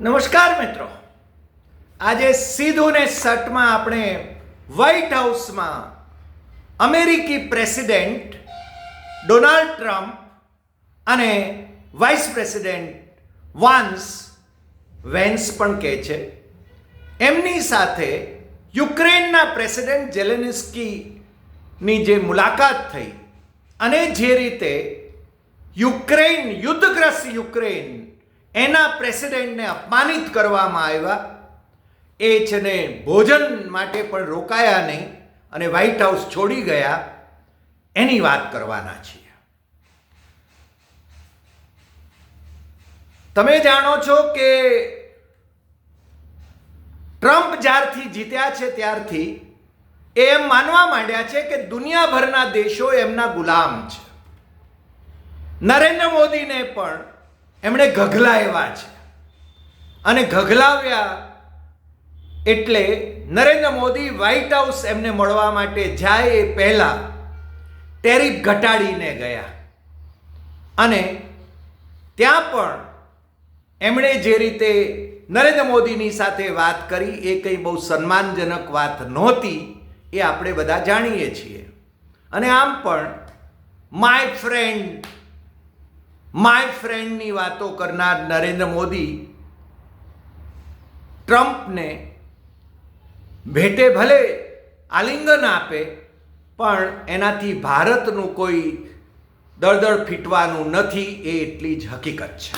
નમસ્કાર મિત્રો. આજે સીધું ને સટમાં આપણે વ્હાઇટ હાઉસમાં અમેરિકી પ્રેસિડેન્ટ ડોનાલ્ડ ટ્રમ્પ અને વાઇસ પ્રેસિડેન્ટ વાન્સ વેન્સ પણ કહે છે. એમની સાથે યુક્રેનના પ્રેસિડેન્ટ જેલેનિસ્કીની જે મુલાકાત થઈ અને જે રીતે યુક્રેન યુદ્ધગ્રસ્ત યુક્રેન એના પ્રેસિડેન્ટને અપમાનિત કરવામાં આવ્યા. એ છે ને ભોજન માટે પણ રોકાયા નહીં અને વ્હાઇટ હાઉસ છોડી ગયા. એની વાત કરવાના છીએ. તમે જાણો છો કે ટ્રમ્પ જ્યારથી જીત્યા છે ત્યારથી એ એમ માનવા માંડ્યા છે કે દુનિયાભરના દેશો એમના ગુલામ છે. નરેન્દ્ર મોદીને પણ એમણે ગઘલાવ્યા છે અને ગઘલાવ્યા એટલે નરેન્દ્ર મોદી વ્હાઇટ હાઉસ એમને મળવા માટે જાય એ પહેલાં ટેરિફ ઘટાડીને ગયા. અને ત્યાં પણ એમણે જે રીતે નરેન્દ્ર મોદીની સાથે વાત કરી, એ કંઈ બહુ સન્માનજનક વાત નહોતી, એ આપણે બધા જાણીએ છીએ. અને આમ પણ માય ફ્રેન્ડ માય ફ્રેન્ડની વાતો કરનાર નરેન્દ્ર મોદી ટ્રમ્પને ભેટે ભલે આલિંગન આપે, પણ એનાથી ભારતનું કોઈ દળદળ ફીટવાનું નથી એ એટલી જ હકીકત છે.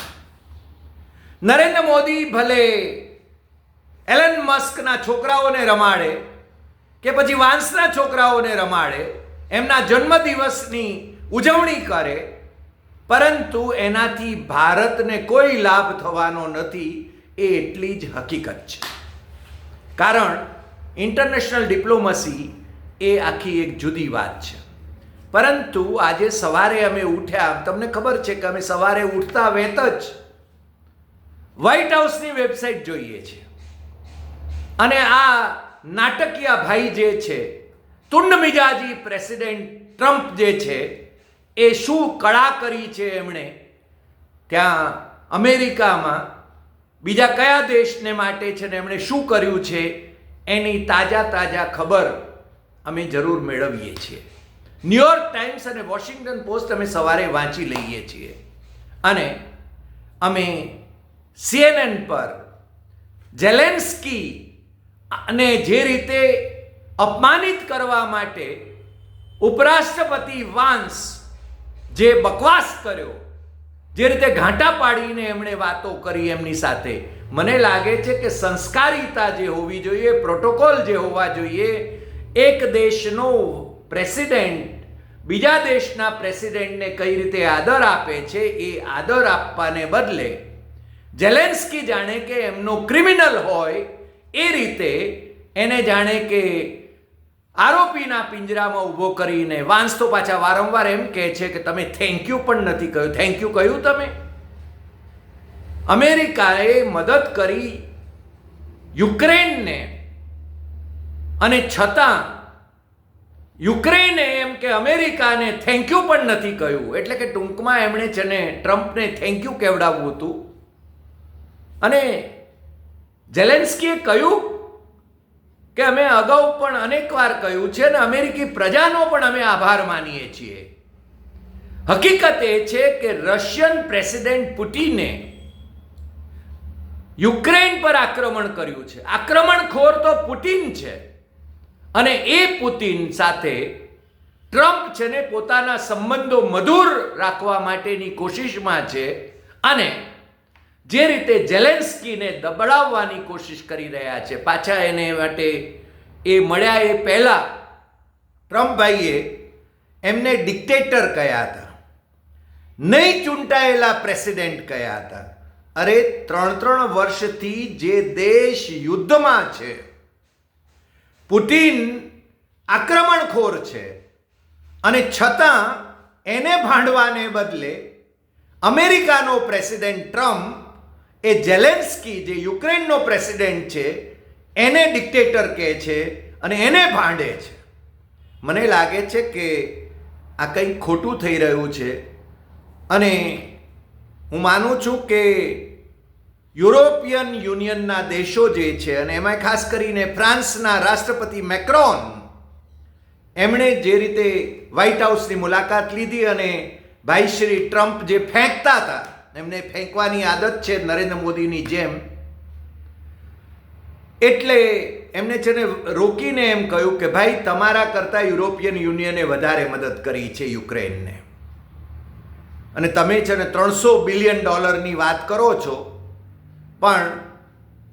નરેન્દ્ર મોદી ભલે એલન મસ્કના છોકરાઓને રમાડે કે પછી વાંસના છોકરાઓને રમાડે, એમના જન્મદિવસની ઉજવણી કરે પરંતુ એનાથી ભારતને કોઈ લાભ થવાનો નથી એ એટલી જ હકીકત છે. કારણ ઇન્ટરનેશનલ ડિપ્લોમસી એ આખી એક જુદી વાત છે. પરંતુ આજે સવારે અમે ઉઠ્યા તમને ખબર છે કે અમે સવારે ઉઠતા વેત જ વ્હાઇટ હાઉસની વેબસાઇટ જોઈએ છે. અને આ નાટકીય ભાઈ જે છે તુંડ મિજાજી પ્રેસિડેન્ટ ટ્રમ્પ જે છે એ શું કળા કરી છે એમણે? ત્યાં અમેરિકામાં બીજા કયા દેશને માટે છે ને એમણે શું કર્યું છે એની તાજા તાજા ખબર અમે જરૂર મેળવીએ છીએ. ન્યુયોર્ક ટાઈમ્સ અને વોશિંગ્ટન પોસ્ટ અમે સવારે વાંચી લઈએ છીએ. અને અમે સીએનએન પર જેલેન્સ્કી અને જે રીતે અપમાનિત કરવા માટે ઉપરાષ્ટ્રપતિ વાન્સ જે બકવાસ કર્યો, જે રીતે ઘાંટા પાડીને એમણે વાતો કરી એમની સાથે, મને લાગે છે કે સંસ્કારિતા જે હોવી જોઈએ, પ્રોટોકોલ જે હોવા જોઈએ, એક દેશનો પ્રેસિડેન્ટ બીજા દેશના પ્રેસિડેન્ટને કઈ રીતે આદર આપે છે, એ આદર આપવાને બદલે જેલેન્સ્કી જાણે કે એમનો ક્રિમિનલ હોય, એ રીતે એને જાણે કે આરોપીના પિંજરામાં ઊભો કરીને વાંસ તો પાછા વારંવાર એમ કહે છે કે તમે થેન્ક યુ પણ નથી કહ્યું. થેન્ક યુ કહ્યું તમે? અમેરિકાએ મદદ કરી યુક્રેનને અને છતાં યુક્રેને એમ કે અમેરિકાને થેન્ક યુ પણ નથી કહ્યું. એટલે કે ટૂંકમાં એમણે છે ને ટ્રમ્પને થેન્ક યુ કહેવડાવવું હતું. અને જેલેન્સ્કીએ કહ્યું કે અમે અગાઉ પણ અનેકવાર કહ્યું છે અને અમેરિકી પ્રજાનો પણ અમે આભાર માનીએ છીએ. હકીકત એ છે કે રશિયન પ્રેસિડેન્ટ પુટિને યુક્રેન પર આક્રમણ કર્યું છે. આક્રમણખોર તો પુટિન છે. અને એ પુતિન સાથે ટ્રમ્પ છે ને પોતાના સંબંધો મધુર રાખવા માટેની કોશિશમાં છે. અને જે રીતે જેલેન્સ્કીને દબડાવવાની કોશિશ કરી રહ્યા છે, પાછા એને માટે એ મળ્યા એ પહેલાં ટ્રમ્પભાઈએ એમને ડિક્ટેટર કહ્યા હતા, નહીં ચૂંટાયેલા પ્રેસિડેન્ટ કહ્યા હતા? અરે, ત્રણ ત્રણ વર્ષથી જે દેશ યુદ્ધમાં છે પુટિન આક્રમણખોર છે, અને છતાં એને ભાંડવાને બદલે અમેરિકાનો પ્રેસિડેન્ટ ટ્રમ્પ એ જેલેન્સ્કી જે યુક્રેનનો પ્રેસિડેન્ટ છે, એને ડિક્ટેટર કહે છે અને એને ભાંડે છે. મને લાગે છે કે આ કંઈક ખોટું થઈ રહ્યું છે અને હું માનું છું કે યુરોપિયન યુનિયનના દેશો જે છે અને એમાં ખાસ કરીને ફ્રાન્સના રાષ્ટ્રપતિ મેક્રોન, એમણે જે રીતે વ્હાઇટ હાઉસની મુલાકાત લીધી અને ભાઈ શ્રી ટ્રમ્પ જે ફેંકતા હતા એમને ફેંકવાની આદત છે નરેન્દ્ર મોદીની જેમ. એટલે એમને છે ને રોકીને એમ કહ્યું કે ભાઈ, તમારા કરતાં યુરોપિયન યુનિયને વધારે મદદ કરી છે યુક્રેનને. અને તમે છે ને ત્રણસો બિલિયન ડોલરની વાત કરો છો, પણ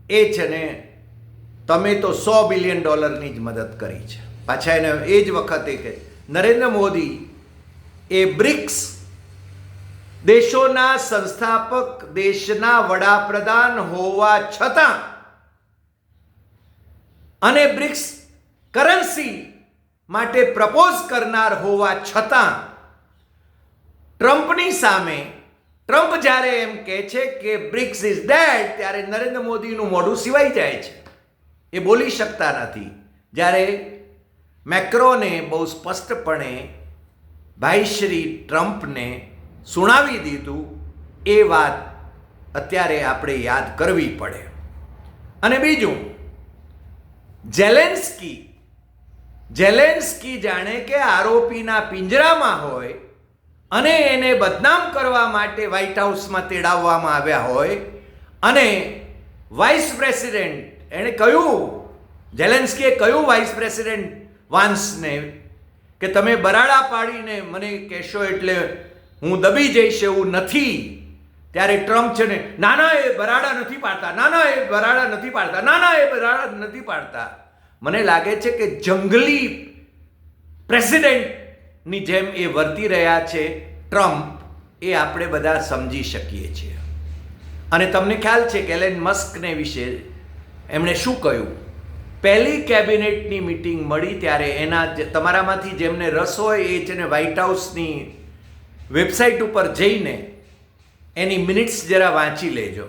એ છે ને તમે તો સો બિલિયન ડોલરની જ મદદ કરી છે. પાછા એને એ જ વખતે કે નરેન્દ્ર મોદી એ બ્રિક્સ દેશોના સંસ્થાપક, દેશના વડાપ્રધાન હોવા છતાં અને બ્રિક્સ કરન્સી માટે પ્રપોઝ કરનાર હોવા છતાં ટ્રમ્પની સામે, ટ્રમ્પ જ્યારે એમ કહે છે કે બ્રિક્સ ઇઝ ડેડ, ત્યારે નરેન્દ્ર મોદીનું મોઢું સિવાય જાય છે. એ બોલી શકતા નથી. જ્યારે મેક્રોને બહુ સ્પષ્ટપણે ભાઈ શ્રી ટ્રમ્પને સુણાવી દીધું, એ વાત અત્યારે આપણે યાદ કરવી પડે. અને બીજું, જેલેન્સ્કી જેલેન્સ્કી જાણે કે આરોપીના પિંજરામાં હોય અને એને બદનામ કરવા માટે વ્હાઇટ હાઉસમાં તેડાવવામાં આવ્યા હોય અને વાઇસ પ્રેસિડેન્ટ એણે કહ્યું, જેલેન્સ્કીએ કહ્યું વાઇસ પ્રેસિડેન્ટ વાન્સને કે તમે બરાડા પાડીને મને કહેશો એટલે હું દબી જઈશ એવું નથી. ત્યારે ટ્રમ્પ છે ને, નાના એ બરાડા નથી પાડતા, નાના એ બરાડા નથી પાડતા, નાના એ બરાડા નથી પાડતા. મને લાગે છે કે જંગલી પ્રેસિડેન્ટની જેમ એ વર્તી રહ્યા છે ટ્રમ્પ, એ આપણે બધા સમજી શકીએ છીએ. અને તમને ખ્યાલ છે કે એલેન મસ્કને વિશે એમણે શું કહ્યું? પહેલી કેબિનેટની મિટિંગ મળી ત્યારે એના જે- તમારામાંથી જેમને રસ હોય એ છે ને, વ્હાઇટ હાઉસની વેબસાઇટ ઉપર જઈને એની મિનિટ્સ જરા વાંચી લેજો.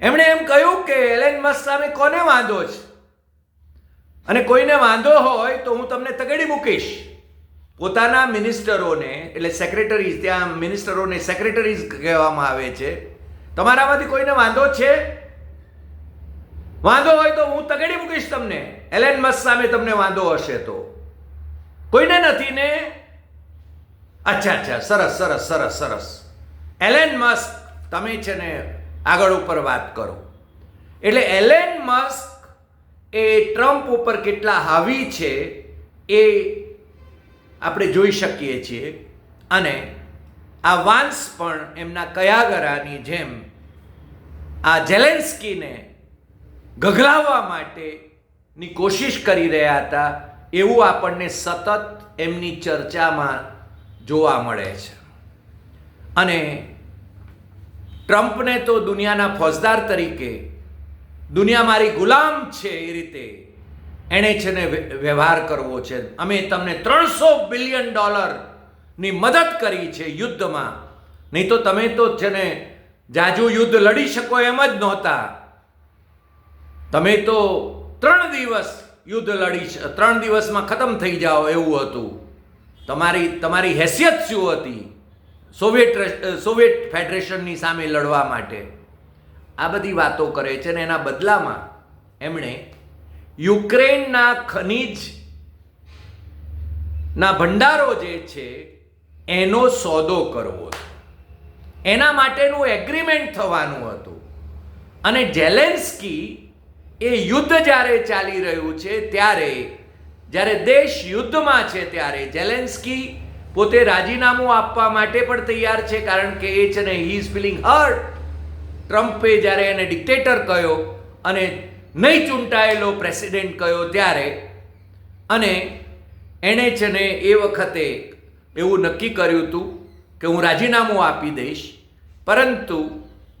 એમણે એમ કહ્યું કે એલેન મસ્ક સામે કોને વાંધો છે? અને કોઈને વાંધો હોય તો હું તમને તગડી મૂકીશ. પોતાના મિનિસ્ટરોને, એટલે સેક્રેટરીઝ ત્યાં મિનિસ્ટરોને સેક્રેટરીઝ કહેવામાં આવે છે. તમારામાંથી કોઈને વાંધો છે? વાંધો હોય તો હું તગડી મૂકીશ તમને. એલેન મસ્ક સામે તમને વાંધો હશે તો. કોઈને નથી ને અચ્છા અચ્છા, સરસ સરસ સરસ સરસ. એલેન મસ્ક, તમે છે ને આગળ ઉપર વાત કરો. એટલે એલેન મસ્ક એ ટ્રમ્પ ઉપર કેટલા હાવી છે એ આપણે જોઈ શકીએ છીએ. અને આ વાંસ પણ એમના કયાગરાની જેમ આ જેલેન્સ્કીને ગઘલાવવા માટેની કોશિશ કરી રહ્યા હતા. એવું આપણને સતત એમની ચર્ચામાં જોવા મળે છે. અને ટ્રમ્પને તો દુનિયાના ફોજદાર તરીકે, દુનિયા મારી ગુલામ છે એ રીતે એણે છે ને વ્યવહાર કરવો છે. અમે તમને ત્રણસો બિલિયન ડોલરની મદદ કરી છે યુદ્ધમાં. નહીં તો તમે તો છે ને જાજુ યુદ્ધ લડી શકો એમ જ નહોતા. તમે તો ત્રણ દિવસ યુદ્ધ લડી ત્રણ દિવસમાં ખતમ થઈ જાઓ એવું હતું. તમારી તમારી હેસિયત શું હતી સોવિયેટ સોવિયત ફેડરેશનની સામે લડવા માટે? આ બધી વાતો કરે છે ને એના બદલામાં એમણે યુક્રેનના ખનીજ ના ભંડારો જે છે, એનો સોદો કરવો એના માટેનું એગ્રીમેન્ટ થવાનું હતું. અને જેલેન્સ્કી એ યુદ્ધ જ્યારે ચાલી રહ્યું છે, ત્યારે જ્યારે દેશ યુદ્ધમાં છે ત્યારે જેલેન્સ્કી પોતે રાજીનામું આપવા માટે પણ તૈયાર છે, કારણ કે એ છે ને હી ઇઝ ફિલિંગ હર્ટ ટ્રમ્પે જ્યારે એને ડિક્ટેટર કહ્યો અને નહીં ચૂંટાયેલો પ્રેસિડેન્ટ કહ્યો ત્યારે, અને એણે છે ને એ વખતે એવું નક્કી કર્યું હતું કે હું રાજીનામું આપી દઈશ, પરંતુ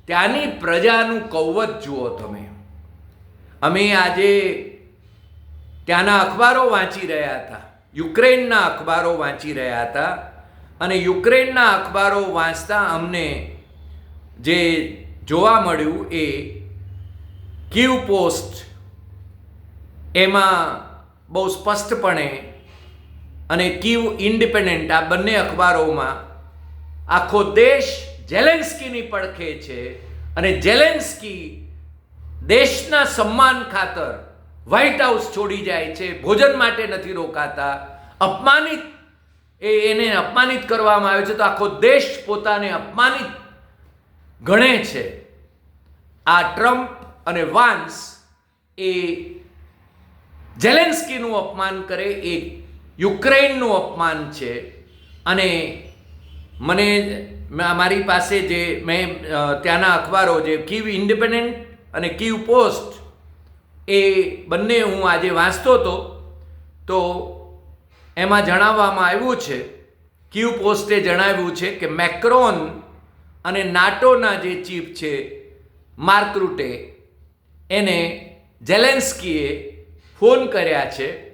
ત્યાંની પ્રજાનું કૌવત જુઓ તમે. અમે આજે ત્યાંના અખબારો વાંચી રહ્યા હતા. યુક્રેનના અખબારો વાંચી રહ્યા હતા અને યુક્રેનના અખબારો વાંચતા અમને જે જોવા મળ્યું એ કીવ પોસ્ટ એમાં બહુ સ્પષ્ટપણે અને કીવ ઇન્ડિપેન્ડન્ટ આ બંને અખબારોમાં આખો દેશ જેલેન્સ્કીની પડખે છે અને જેલેન્સ્કી દેશના સન્માન ખાતર વ્હાઇટ હાઉસ છોડી જાય છે, ભોજન માટે નથી રોકાતા. અપમાનિત, એ એને અપમાનિત કરવામાં આવે છે તો આખો દેશ પોતાને અપમાનિત ગણે છે. આ ટ્રમ્પ અને વાન્સ એ જેલેન્સ્કીનું અપમાન કરે, એ યુક્રેનનું અપમાન છે. અને મને મારી પાસે જે મેં ત્યાંના અખબારો, જે કીવ ઇન્ડિપેન્ડન્ટ અને કીવ પોસ્ટ એ બંને હું આજે વાંચતો હતો, તો એમાં જણાવવામાં આવ્યું છે, ક્યુ પોસ્ટે જણાવ્યું છે કે મેક્રોન અને નાટોના જે ચીફ છે, માર્ક રૂટે, એને જેલેન્સ્કીએ ફોન કર્યા છે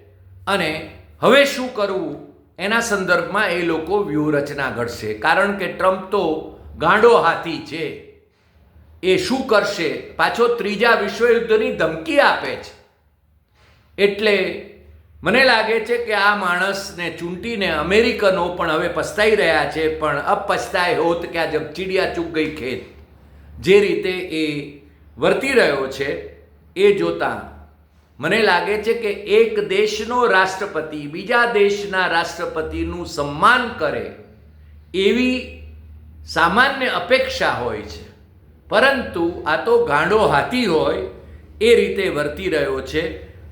અને હવે શું કરવું? એના સંદર્ભમાં એ લોકો વ્યૂહરચના ઘડશે. કારણ કે ટ્રમ્પ તો ગાંડો હાથી છે. એ શું કરશે? પાછો ત્રીજા વિશ્વયુદ્ધની ધમકી આપે છે. એટલે મને લાગે છે કે આ માણસને ચૂંટીને અમેરિકનો પણ હવે પસ્તાઈ રહ્યા છે, પણ અબ પછતાય હોત કે આ જબ ચીડિયા ચૂક ગઈ ખેત. જે રીતે એ વર્તી રહ્યો છે, એ જોતાં મને લાગે છે કે એક દેશનો રાષ્ટ્રપતિ બીજા દેશના રાષ્ટ્રપતિનું સન્માન કરે એવી સામાન્ય અપેક્ષા હોય છે. પરંતુ આ તો ગાંડો હાથી હોય, એ રીતે વર્તી રહ્યો છે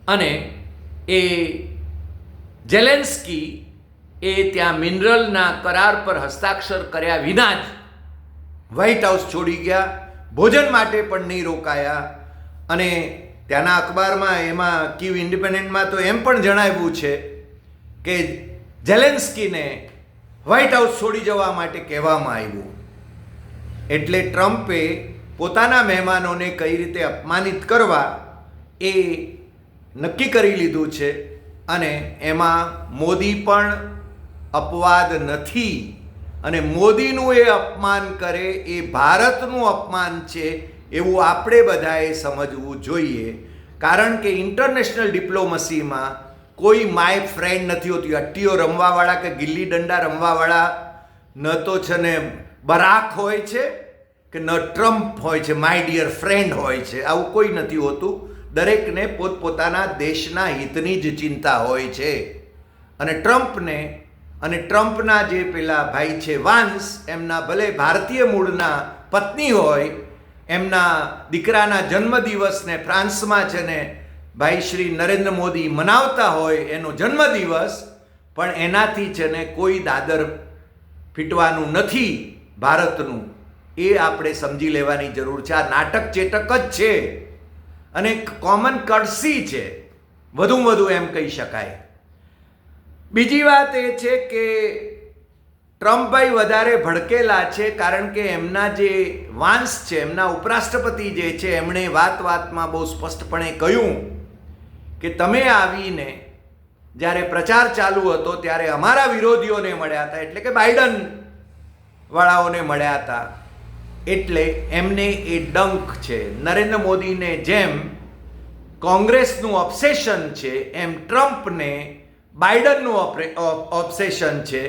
અને એ જેલેન્સ્કી એ ત્યાં મિનરલના કરાર પર હસ્તાક્ષર કર્યા વિના જ વ્હાઇટ હાઉસ છોડી ગયા, ભોજન માટે પણ નહીં રોકાયા અને ત્યાંના અખબારમાં એમાં કીવ ઇન્ડિપેન્ડન્ટમાં તો એમ પણ જણાવ્યું છે કે જેલેન્સ્કીને વ્હાઇટ હાઉસ છોડી જવા માટે કહેવામાં આવ્યું. એટલે ટ્રમ્પે પોતાના મહેમાનોને કઈ રીતે અપમાનિત કરવા એ નક્કી કરી લીધું છે અને એમાં મોદી પણ અપવાદ નથી અને મોદીનું એ અપમાન કરે, એ ભારતનું અપમાન છે એવું આપણે બધાએ સમજવું જોઈએ. કારણ કે ઇન્ટરનેશનલ ડિપ્લોમસીમાં કોઈ માય ફ્રેન્ડ નથી હોતી, અટ્ટીઓ રમવાવાળા કે ગિલ્લી દંડા રમવાવાળા ન તો છે ને બરાક હોય છે કે ન ટ્રમ્પ હોય છે, માય ડિયર ફ્રેન્ડ હોય છે, આવું કોઈ નથી હોતું. દરેકને પોતપોતાના દેશના હિતની જ ચિંતા હોય છે. અને ટ્રમ્પને, અને ટ્રમ્પના જે પેલા ભાઈ છે વાન્સ એમના ભલે ભારતીય મૂળના પત્ની હોય, એમના દીકરાના જન્મદિવસને ફ્રાન્સમાં છે ને ભાઈ શ્રી નરેન્દ્ર મોદી મનાવતા હોય એનો જન્મદિવસ, પણ એનાથી છે ને કોઈ દાદર ફીટવાનું નથી. ભારતનું. એ આપણે સમજી લેવાની જરૂર છે. આ નાટક ચેતક જ છે. અને કોમન કરસી છે. વધુ વધુ એમ કહી શકાય. બીજી વાત એ છે કે ટ્રમ્પભાઈ વધારે ભડકેલા છે કારણ કે એમના જે વાંસ છે, એમના ઉપરાષ્ટ્રપતિ જે છે, એમણે વાત વાતમાં બહુ સ્પષ્ટપણે કહ્યું કે તમે આવીને જ્યારે પ્રચાર ચાલુ હતો ત્યારે અમારા વિરોધીઓને મળ્યા હતા. એટલે કે બાઇડન વાળાઓને મળ્યા હતા. એટલે એમને એ ડંક છે. નરેન્દ્ર મોદીને જેમ કોંગ્રેસનું ઓબ્સેશન છે, એમ ટ્રમ્પને બાઇડનનું ઓબ્સેશન છે.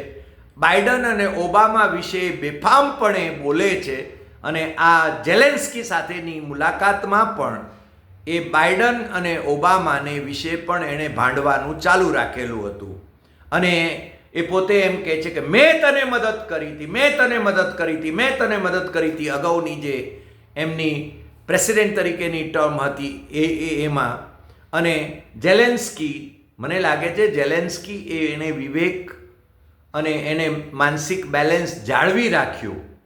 બાઇડન અને ઓબામા વિશે બેફામપણે બોલે છે અને આ જેલેન્સ્કી સાથેની મુલાકાતમાં પણ એ બાઇડન અને ઓબામાને વિશે પણ એણે ભાંડવાનું ચાલુ રાખેલું હતું. અને એ પોતે એમ કહે છે કે મેં તને મદદ કરી હતી, મેં તને મદદ કરી હતી, મેં તને મદદ કરી હતી. અગાઉની જે એમની પ્રેસિડેન્ટ તરીકેની ટર્મ હતી એ એ, એમાં. અને જેલેન્સ્કી, મને લાગે છે જેલેન્સ્કી એ એને વિવેક અને એને માનસિક બેલેન્સ જાળવી રાખ્યું.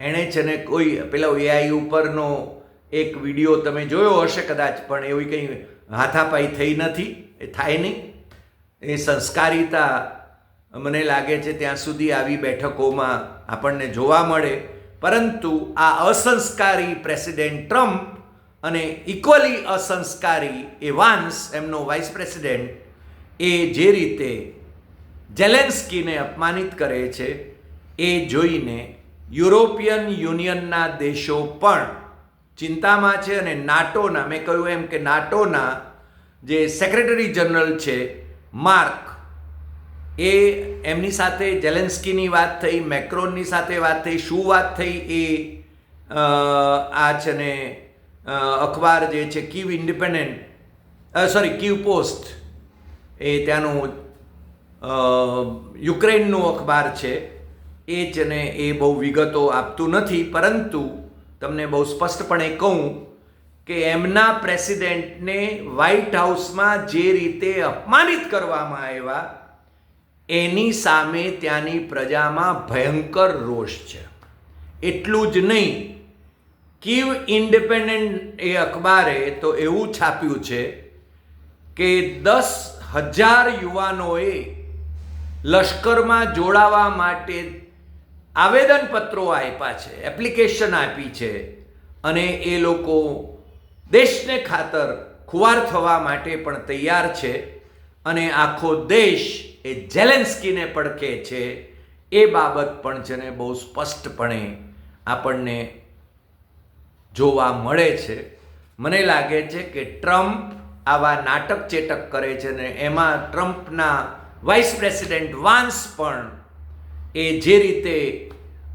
એણે છે ને કોઈ પેલા એઆઈ ઉપરનો એક વીડિયો તમે જોયો હશે કદાચ, પણ એવી કંઈ હાથાપાઈ થઈ નથી, એ થાય નહીં. એ સંસ્કારિતા મને લાગે છે ત્યાં સુધી આવી બેઠકોમાં આપણને જોવા મળે. પરંતુ આ અસંસ્કારી પ્રેસિડેન્ટ ટ્રમ્પ અને ઇક્વલી અસંસ્કારી એ વાન્સ, એમનો વાઇસ પ્રેસિડેન્ટ, એ જે રીતે જેલેન્સ્કીને અપમાનિત કરે છે, એ જોઈને યુરોપિયન યુનિયનના દેશો પણ ચિંતામાં છે અને નાટોના, મેં કહ્યું એમ કે નાટોના જે સેક્રેટરી જનરલ છે, માર્ક એ એમની સાથે જેલેન્સ્કીની વાત થઈ, મેક્રોનની સાથે વાત થઈ, શું વાત થઈ એ આ છે ને અખબાર જે છે Kyiv Independent sorry Kyiv Post એ ત્યાંનું યુક્રેનનું અખબાર છે. એ જ ને, એ બહુ વિગતો આપતું નથી, પરંતુ તમને બહુ સ્પષ્ટપણે કહું કે એમના પ્રેસિડેન્ટને વ્હાઇટ હાઉસમાં જે રીતે અપમાનિત કરવામાં આવ્યા એની સામે ત્યાંની પ્રજામાં ભયંકર રોષ છે. એટલું જ નહીં, કીવ ઇન્ડિપેન્ડન્ટ એ અખબારે તો એવું છાપ્યું છે કે દસ હજાર યુવાનોએ લશ્કરમાં જોડાવા માટે આવેદનપત્રો આપ્યા છે, એપ્લિકેશન આપી છે અને એ લોકો દેશને ખાતર ખુવાર થવા માટે પણ તૈયાર છે અને આખો દેશ એ જેલેન્સ્કીને પડકે છે, એ બાબત પણ છે ને બહુ સ્પષ્ટપણે આપણને જોવા મળે છે. મને લાગે છે કે ટ્રમ્પ આવા નાટક ચેટક કરે છે ને એમાં ટ્રમ્પના વાઇસ પ્રેસિડેન્ટ વાન્સ પણ એ જે રીતે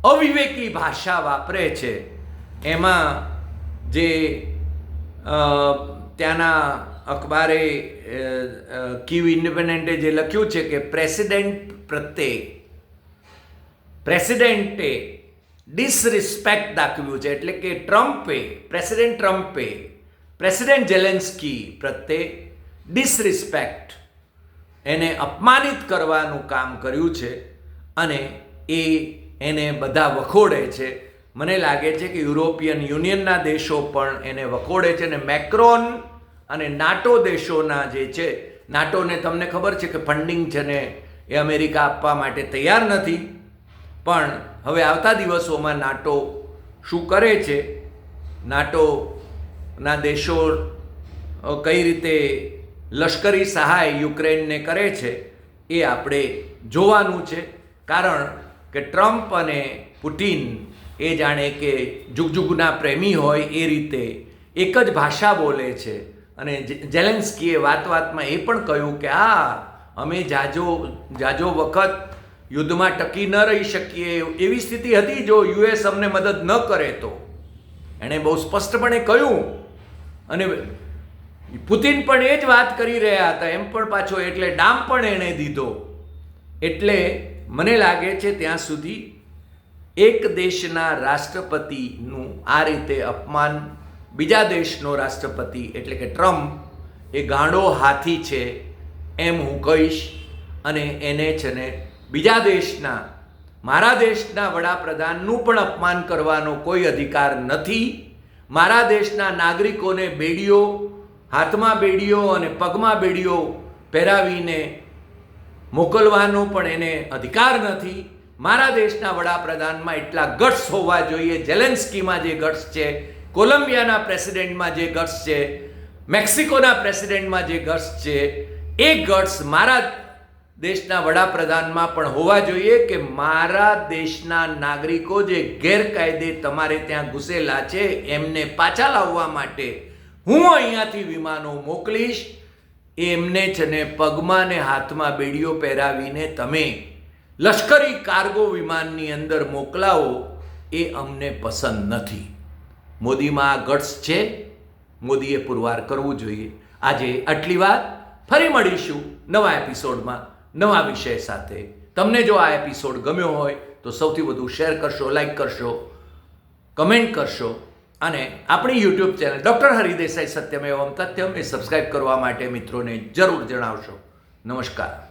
અવિવેકી ભાષા વાપરે છે, એમાં જે ત્યાંના અખબારે અ, ઇન્ડિપેન્ડન્ટે જે લખ્યું છે કે પ્રેસિડેન્ટ પ્રત્યે પ્રેસિડેન્ટે ડિસરિસ્પેક્ટ દાખવ્યું છે. એટલે કે ટ્રમ્પે પ્રેસિડેન્ટ ટ્રમ્પે પ્રેસિડેન્ટ જેલેન્સ્કી પ્રત્યે ડિસરિસ્પેક્ટ એને અપમાનિત કરવાનું કામ કર્યું છે અને એ એને બધા વખોડે છે. મને લાગે છે કે યુરોપિયન યુનિયનના દેશો પણ એને વખોડે છે અને મેક્રોન અને નાટો દેશોના જે છે, નાટોને તમને ખબર છે કે ફંડિંગ છે ને એ અમેરિકા આપવા માટે તૈયાર નથી. પણ હવે આવતા દિવસોમાં નાટો શું કરે છે? નાટોના દેશો કઈ રીતે લશ્કરી સહાય યુક્રેનને કરે છે એ આપણે જોવાનું છે. કારણ કે ટ્રમ્પ અને પુટિન એ જાણે કે જુગજુગના પ્રેમી હોય એ રીતે એક જ ભાષા બોલે છે. અને જેલેન્સ્કીએ વાત વાતમાં એ પણ કહ્યું કે આ અમે જાજો જાજો વખત યુદ્ધમાં ટકી ન રહી શકીએ. એવી સ્થિતિ હતી જો યુએસ અમને મદદ ન કરે તો. એણે બહુ સ્પષ્ટપણે કહ્યું. અને પુતિન પણ એ જ વાત કરી રહ્યા હતા. એમ પણ પાછો એટલે ડામ પણ એણે દીધો. એટલે મને લાગે છે ત્યાં સુધી એક દેશના રાષ્ટ્રપતિનું આ રીતે અપમાન બીજા દેશનો રાષ્ટ્રપતિ એટલે કે ટ્રમ્પ એ ગાંડો હાથી છે એમ હું કહીશ. અને એને છે ને બીજા દેશના, મારા દેશના વડાપ્રધાનનું પણ અપમાન કરવાનો કોઈ અધિકાર નથી. મારા દેશના નાગરિકોને બેડીઓ, હાથમાં બેડીઓ અને પગમાં બેડીઓ પહેરાવીને મોકલવાનો પણ એને અધિકાર નથી. મારા દેશના વડાપ્રધાનમાં એટલા ગટ્સ હોવા જોઈએ. જેલેન્સ્કીમાં જે ગટ્સ છે કોલંબિયાના પ્રેસિડેન્ટમાં જે ગટ્સ છે, મેક્સિકોના પ્રેસિડેન્ટમાં જે ગટ્સ છે, એ ગટ્સ મારા દેશના વડાપ્રધાનમાં પણ હોવા જોઈએ કે મારા દેશના નાગરિકો જે ગેરકાયદે તમારે ત્યાં ઘૂસેલા છે, એમને પાછા લાવવા માટે હું અહીંયાથી વિમાનો મોકલીશ. એમને છે ને પગમાં ને હાથમાં બેડીઓ પહેરાવીને તમે લશ્કરી કાર્ગો વિમાનની અંદર મોકલાવો, એ અમને પસંદ નથી. મોદીમાં આ ગટ્સ છે. મોદીએ પુરવાર કરવું જોઈએ. આજે આટલી વાત. ફરી મળીશું નવા એપિસોડમાં, નવા વિષય સાથે. તમને જો આ એપિસોડ ગમ્યો હોય, તો સૌથી વધુ શેર કરશો, લાઈક કરશો, કમેન્ટ કરશો. અને આપણી YouTube channel doctor Haridesai Satyam Evam Tathyam એ સબસ્ક્રાઈબ કરવા માટે મિત્રોને જરૂર જણાવશો. નમસ્કાર.